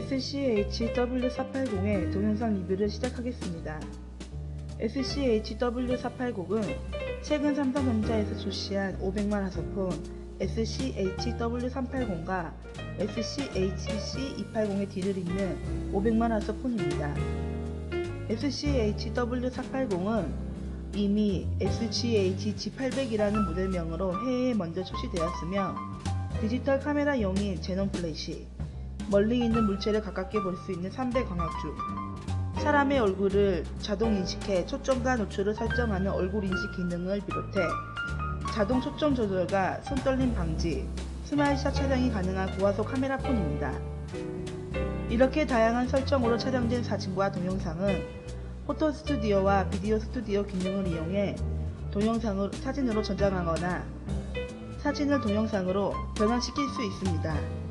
SCHW480의 동영상 리뷰를 시작하겠습니다. SCHW480은 최근 삼성전자에서 출시한 500만 화소폰 SCHW380과 SCHC280의 뒤를 잇는 500만 화소폰입니다. SCHW480은 이미 SGH-G800이라는 모델명으로 해외에 먼저 출시되었으며 디지털 카메라용인 제논 플래시, 멀리 있는 물체를 가깝게 볼 수 있는 300 광학줌, 사람의 얼굴을 자동 인식해 초점과 노출을 설정하는 얼굴 인식 기능을 비롯해 자동 초점 조절과 손떨림 방지, 스마일샷 촬영이 가능한 고화소 카메라 폰입니다. 이렇게 다양한 설정으로 촬영된 사진과 동영상은 포토 스튜디오와 비디오 스튜디오 기능을 이용해 동영상을 사진으로 저장하거나 사진을 동영상으로 변환시킬 수 있습니다.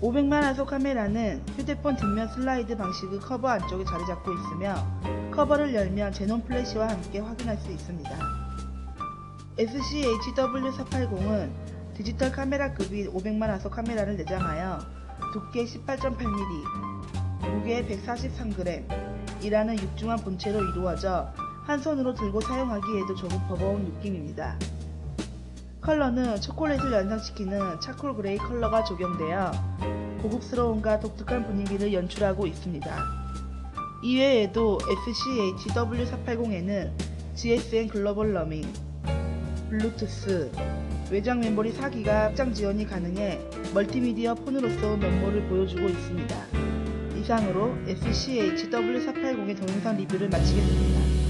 500만 화소 카메라는 휴대폰 뒷면 슬라이드 방식의 커버 안쪽에 자리 잡고 있으며 커버를 열면 제논 플래시와 함께 확인할 수 있습니다. SCHW480은 디지털 카메라급인 500만 화소 카메라를 내장하여 두께 18.8mm, 무게 143g 이라는 육중한 본체로 이루어져 한 손으로 들고 사용하기에도 조금 버거운 느낌입니다. 컬러는 초콜릿을 연상시키는 차콜 그레이 컬러가 적용되어 고급스러움과 독특한 분위기를 연출하고 있습니다. 이외에도 SCHW480에는 GSM 글로벌 러밍, 블루투스, 외장 메모리 4기가 확장 지원이 가능해 멀티미디어 폰으로서 면모를 보여주고 있습니다. 이상으로 SCHW480의 동영상 리뷰를 마치겠습니다.